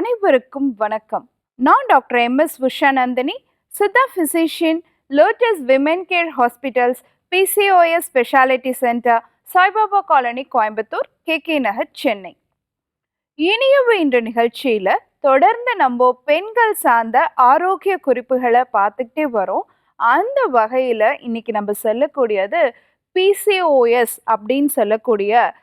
அனைவருக்கும் வணக்கம். நான் doctor M. S. Ushanandhini Siddha physician Lotus Women Care Hospitals PCOS speciality centre Saibaba colony Coimbatore K. K. Nagar Chennai. இனியவு என்ற நிகழ்ச்சியில் தொடர்ந்து நம்ம பெண்கள் சார்ந்த ஆரோக்கிய குறிப்புகளை பார்த்துக்கிட்டே வரோம். அந்த வகையில் இன்னைக்கு நம்ம சொல்லக்கூடியது பிசிஓஎஸ் அப்படின்னு சொல்லக்கூடிய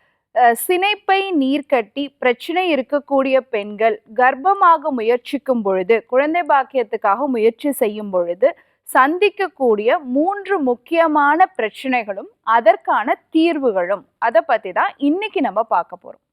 சினைப்பை நீர் கட்டி பிரச்சனை இருக்கக்கூடிய பெண்கள் கர்ப்பமாக முயற்சிக்கும் பொழுது குழந்தை பாக்கியத்துக்காக முயற்சி செய்யும் பொழுது சந்திக்கக்கூடிய மூன்று முக்கியமான பிரச்சனைகளும் அதற்கான தீர்வுகளும். அதை பற்றி தான் இன்னைக்கு நம்ம பார்க்க போகிறோம்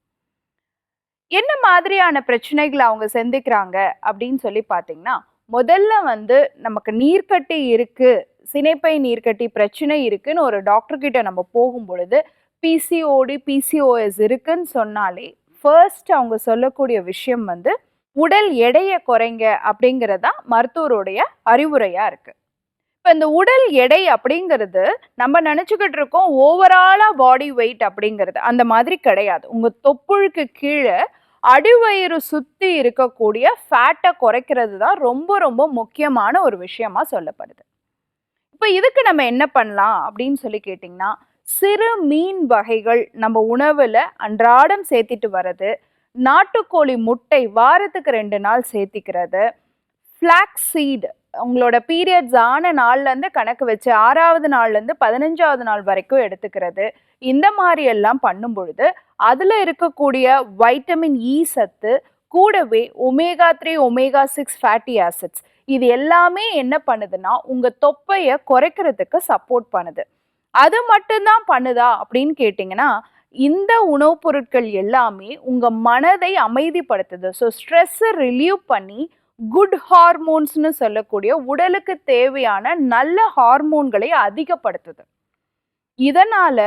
என்ன மாதிரியான பிரச்சனைகளை அவங்க சந்திக்கிறாங்க அப்படின்னு சொல்லி பார்த்தீங்கன்னா முதல்ல வந்து நமக்கு நீர்க்கட்டி இருக்குது சினைப்பை நீர்க்கட்டி பிரச்சனை இருக்குன்னு ஒரு டாக்டர்கிட்ட நம்ம போகும் பொழுது பிசிஓடி பிசிஓஎஸ் இருக்குன்னு சொன்னாலே ஃபர்ஸ்ட் அவங்க சொல்லக்கூடிய விஷயம் வந்து உடல் எடையை குறைங்க அப்படிங்கிறதா மருத்துவருடைய அறிவுரையாக இருக்குது இப்போ இந்த உடல் எடை அப்படிங்கிறது நம்ம நினச்சிக்கிட்டு இருக்கோம் ஓவராலாக பாடி வெயிட் அப்படிங்கிறது அந்த மாதிரி கிடையாது. உங்கள் தொப்புளுக்கு கீழே அடிவயிறு சுற்றி இருக்கக்கூடிய ஃபேட்டை குறைக்கிறது தான் ரொம்ப ரொம்ப முக்கியமான ஒரு விஷயமா சொல்லப்படுது. இப்போ இதுக்கு நம்ம என்ன பண்ணலாம் அப்படின்னு சொல்லி கேட்டிங்கன்னா சிறு மீன் வகைகள் நம்ம உணவில் அன்றாடம் சேர்த்திட்டு வர்றது நாட்டுக்கோழி முட்டை வாரத்துக்கு ரெண்டு நாள் சேர்த்திக்கிறது ஃப்ளாக்ஸ் சீடு உங்களோட பீரியட்ஸ் ஆன நாள்லேருந்து கணக்கு வச்சு ஆறாவது நாள்லேருந்து பதினஞ்சாவது நாள் வரைக்கும் எடுத்துக்கிறது. இந்த மாதிரி எல்லாம் பண்ணும் பொழுது அதில் இருக்கக்கூடிய வைட்டமின் இ e சத்து கூடவே omega three omega six fatty acids இது எல்லாமே என்ன பண்ணுதுன்னா உங்கள் தொப்பையை குறைக்கிறதுக்கு சப்போர்ட் பண்ணுது. அது மட்டும்தான் பண்ணுதா அப்படின்னு கேட்டிங்கன்னா இந்த உணவுப் பொருட்கள் எல்லாமே உங்கள் மனதை அமைதிப்படுத்துது. ஸோ ஸ்ட்ரெஸ்ஸை ரிலீவ் பண்ணி குட் ஹார்மோன்ஸ்னு சொல்லக்கூடிய உடலுக்கு தேவையான நல்ல ஹார்மோன்களை அதிகப்படுத்துது. இதனால்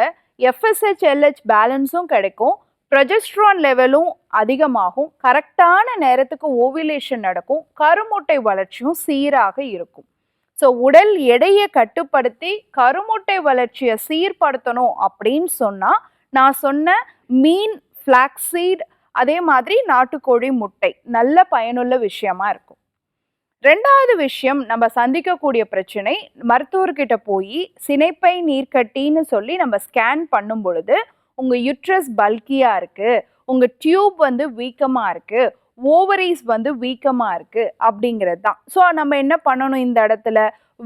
எஃப்எஸ்ஹெச் எல்ஹெச் பேலன்ஸும் கிடைக்கும். ப்ரொஜெஸ்ட்ரான் லெவலும் அதிகமாகும். கரெக்டான நேரத்துக்கு ஓவிலேஷன் நடக்கும். கருமுட்டை வளர்ச்சியும் சீராக இருக்கும். ஸோ உடல் எடையை கட்டுப்படுத்தி கருமுட்டை வளர்ச்சியை சீர்படுத்தணும் அப்படின்னு சொன்னால் நான் சொன்ன மீன் ஃப்ளாக்ஸீட் அதே மாதிரி நாட்டுக்கோழி முட்டை நல்ல பயனுள்ள விஷயமா இருக்கும். ரெண்டாவது விஷயம் நம்ம சந்திக்கக்கூடிய பிரச்சனை மருத்துவர்கிட்ட போய் சினைப்பை நீர்க்கட்டின்னு சொல்லி நம்ம ஸ்கேன் பண்ணும் பொழுது உங்கள் யுட்ரஸ் பல்கியாக இருக்குது உங்கள் டியூப் வந்து வீக்கமாக இருக்குது ஓவரீஸ் வந்து வீக்கமாக இருக்குது அப்படிங்கிறது தான். ஸோ நம்ம என்ன பண்ணணும் இந்த இடத்துல?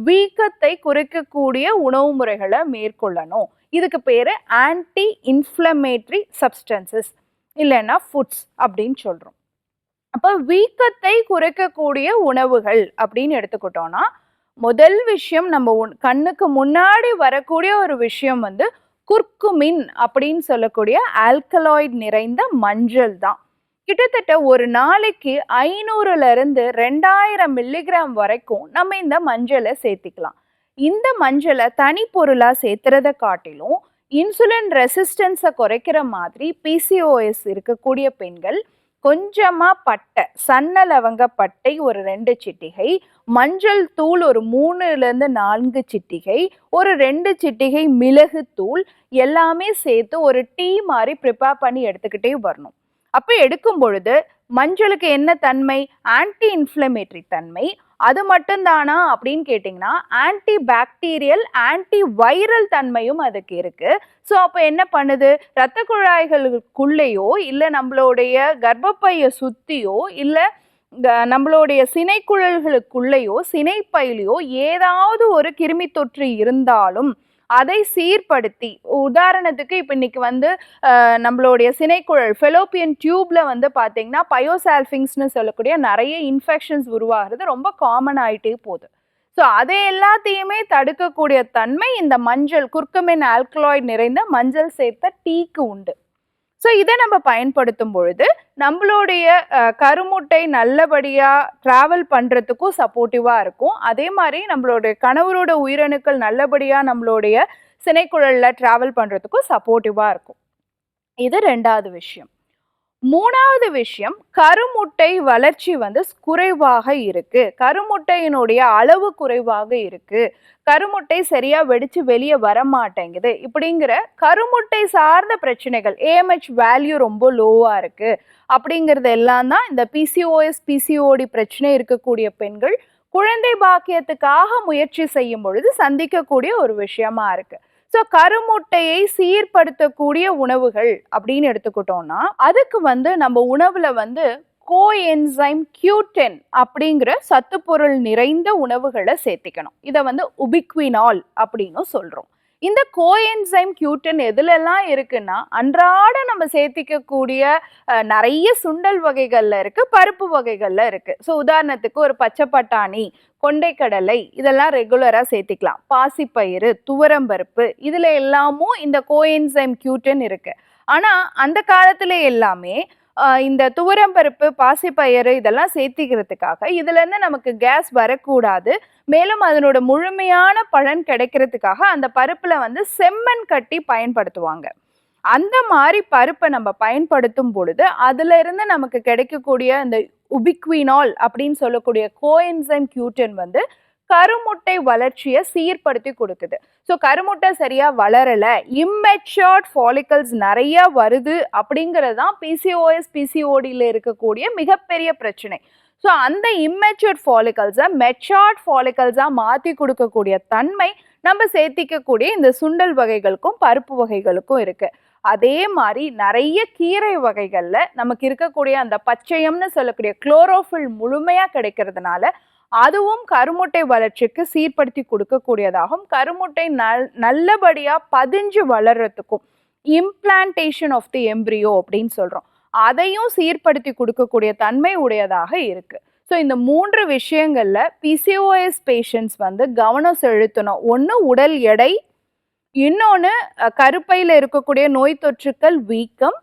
வீக்கத்தை குறைக்கக்கூடிய உணவு முறைகளை மேற்கொள்ளணும். இதுக்கு பேர் ஆன்டி இன்ஃப்ளமேட்ரி சப்ஸ்டன்சஸ் இல்லைன்னா ஃபுட்ஸ் அப்படின்னு சொல்கிறோம் அப்போ வீக்கத்தை குறைக்கக்கூடிய உணவுகள் அப்படின்னு எடுத்துக்கிட்டோம்னா முதல் விஷயம் நம்ம உன் கண்ணுக்கு முன்னாடி வரக்கூடிய ஒரு விஷயம் வந்து குர்குமின் அப்படின்னு சொல்லக்கூடிய ஆல்கலாய்டு நிறைந்த மஞ்சள் தான். கிட்டத்தட்ட ஒரு நாளைக்கு ஐநூறுல இருந்து ரெண்டாயிரம் மில்லிகிராம் வரைக்கும் நம்ம இந்த மஞ்சளை சேர்த்திக்கலாம். இந்த மஞ்சளை தனி பொருளாக சேர்த்துறத காட்டிலும் இன்சுலின் ரெசிஸ்டன்ஸை குறைக்கிற மாதிரி பிசிஓஎஸ் இருக்கக்கூடிய பெண்கள் கொஞ்சமாக பட்டை சன்ன லவங்க பட்டை ஒரு ரெண்டு சிட்டிகை மஞ்சள் தூள் ஒரு மூணுலேருந்து நான்கு சிட்டிகை ஒரு ரெண்டு சிட்டிகை மிளகு தூள் எல்லாமே சேர்த்து ஒரு டீ மாதிரி ப்ரிப்பேர் பண்ணி எடுத்துக்கிட்டே வரணும். அப்போ எடுக்கும் பொழுது மஞ்சளுக்கு என்ன தன்மை? ஆன்டி இன்ஃப்ளமேட்டரி தன்மை. அது மட்டும்தானா அப்படின்னு கேட்டிங்கன்னா ஆன்டி பாக்டீரியல் ஆன்டி வைரல் தன்மையும் அதுக்கு இருக்குது ஸோ அப்போ என்ன பண்ணுது? இரத்த குழாய்களுக்குள்ளேயோ இல்லை நம்மளுடைய கர்ப்பப்பையை சுற்றியோ இல்லை நம்மளுடைய சினைக்குழல்களுக்குள்ளேயோ சினைப்பையிலையோ ஏதாவது ஒரு கிருமி தொற்று இருந்தாலும் அதை சீர்படுத்தி உதாரணத்துக்கு இப்போ இன்னைக்கு வந்து நம்மளுடைய சினைக்குழல் ஃபெலோப்பியன் டியூப்ல வந்து பார்த்தீங்கன்னா பயோசால்ஃபிங்ஸ்னு சொல்லக்கூடிய நிறைய இன்ஃபெக்ஷன்ஸ் உருவாகிறது ரொம்ப காமன் ஆகிட்டே போகுது. ஸோ அதை எல்லாத்தையுமே தடுக்கக்கூடிய தன்மை இந்த மஞ்சள் குர்க்குமின் ஆல்கலாய்டு நிறைந்த மஞ்சள் சேர்த்த டீக்கு உண்டு. ஸோ இதை நம்ம பயன்படுத்தும் பொழுது நம்மளுடைய கருமுட்டை நல்லபடியாக ட்ராவல் பண்ணுறதுக்கும் சப்போர்ட்டிவாக இருக்கும். அதே மாதிரி நம்மளுடைய கணவரோட உயிரணுக்கள் நல்லபடியாக நம்மளுடைய சினைக்குழலில் ட்ராவல் பண்ணுறதுக்கும் சப்போர்ட்டிவாக இருக்கும். இது ரெண்டாவது விஷயம். மூணாவது விஷயம் கருமுட்டை வளர்ச்சி வந்து குறைவாக இருக்கு. கருமுட்டையினுடைய அளவு குறைவாக இருக்கு. கருமுட்டை சரியா வெடிச்சு வெளியே வர மாட்டேங்குது இப்படிங்கிற கருமுட்டை சார்ந்த பிரச்சனைகள் ஏஎம்ஹெச் வேல்யூ ரொம்ப லோவா இருக்கு. அப்படிங்கிறது எல்லாம் தான் இந்த பிசிஓஎஸ் பிசிஓடி பிரச்சனை இருக்கக்கூடிய பெண்கள் குழந்தை பாக்கியத்துக்காக முயற்சி செய்யும் பொழுது சந்திக்கக்கூடிய ஒரு விஷயமா இருக்குது ஸோ கருமுட்டையை சீர்படுத்தக்கூடிய உணவுகள் அப்படின்னு எடுத்துக்கிட்டோம்னா அதுக்கு வந்து நம்ம உணவுல வந்து கோ என்சைம் கியூட்டென் அப்படிங்கிற சத்துப்பொருள் நிறைந்த உணவுகளை சேர்த்திக்கணும். இதை வந்து உபிக்வினால் அப்படின்னு சொல்றோம். இந்த கோஎன்சைம் கியூட்டன் எதுலெல்லாம் இருக்குன்னா அன்றாட நம்ம சேர்த்திக்கக்கூடிய நிறைய சுண்டல் வகைகளில் இருக்கு பருப்பு வகைகளில் இருக்கு. ஸோ உதாரணத்துக்கு ஒரு பச்சை பட்டாணி கொண்டைக்கடலை இதெல்லாம் ரெகுலராக சேர்த்திக்கலாம். பாசிப்பயிறு துவரம்பருப்பு இதில் எல்லாமும் இந்த கோஎன்சைம் கியூட்டன் இருக்கு. ஆனால் அந்த காலத்தில் எல்லாமே இந்த துவரம்பருப்பு பாசிப்பயிறு இதெல்லாம் சேர்த்திக்கிறதுக்காக இதுலேருந்து நமக்கு கேஸ் வரக்கூடாது. மேலும் அதனோட முழுமையான பலன் கிடைக்கிறதுக்காக அந்த பருப்பில் வந்து செம்மண் கட்டி பயன்படுத்துவாங்க. அந்த மாதிரி பருப்பை நம்ம பயன்படுத்தும் பொழுது அதிலிருந்து நமக்கு கிடைக்கக்கூடிய அந்த உபிக்வினால் அப்படின்னு சொல்லக்கூடிய கோஎன்சைம் கியூட்டன் வந்து கருமுட்டை வளர்ச்சியை சீர்படுத்தி கொடுக்குது. ஸோ கருமுட்டை சரியாக வளரலை இம்மெச்சோர்ட் ஃபாலிக்கல்ஸ் நிறைய வருது அப்படிங்கிறது தான் பிசிஓஎஸ் பிசிஓடியில் இருக்கக்கூடிய மிகப்பெரிய பிரச்சனை. ஸோ அந்த இம்மெச்சூர் ஃபாலிக்கல்ஸை மெச்சார்ட் ஃபாலிக்கல்ஸாக மாற்றி கொடுக்கக்கூடிய தன்மை நம்ம சேர்த்திக்கக்கூடிய இந்த சுண்டல் வகைகளுக்கும் பருப்பு வகைகளுக்கும் இருக்குது அதே மாதிரி நிறைய கீரை வகைகளில் நமக்கு இருக்கக்கூடிய அந்த பச்சையம்னு சொல்லக்கூடிய குளோரோஃபில் முழுமையாக கிடைக்கிறதுனால அதுவும் கருமுட்டை வளர்ச்சிக்கு சீர்படுத்தி கொடுக்கக்கூடியதாகும். கருமுட்டை நல் நல்லபடியாக பதிஞ்சு வளர்றதுக்கும் இம்ப்ளான்டேஷன் ஆஃப் தி எம்ப்ரியோ அப்படின்னு சொல்கிறோம் அதையும் சீர்படுத்தி கொடுக்கக்கூடிய தன்மை உடையதாக இருக்குது ஸோ இந்த மூன்று விஷயங்களில் பிசிஓஎஸ் பேஷண்ட்ஸ் வந்து கவனம் செலுத்தணும். ஒன்று உடல் எடை இன்னொன்று கருப்பையில் இருக்கக்கூடிய நோய் தொற்றுக்கள் வீக்கம்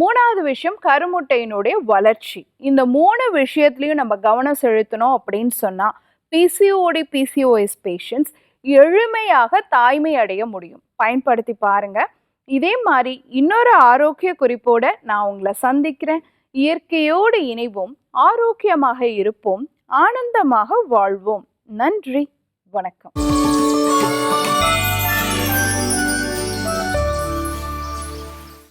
மூணாவது விஷயம் கருமுட்டையினுடைய வளர்ச்சி. இந்த மூணு விஷயத்துலையும் நம்ம கவனம் செலுத்தணும் அப்படின்னு சொன்னால் பிசிஓடி பிசிஓஎஸ் பேஷண்ட்ஸ் எளிமையாக தாய்மை அடைய முடியும். பயன்படுத்தி பாருங்க. இதே மாதிரி இன்னொரு ஆரோக்கிய குறிப்போட நான் உங்களை சந்திக்கிறேன். இயற்கையோடு இணைவோம் ஆரோக்கியமாக இருப்போம் ஆனந்தமாக வாழ்வோம். நன்றி வணக்கம்.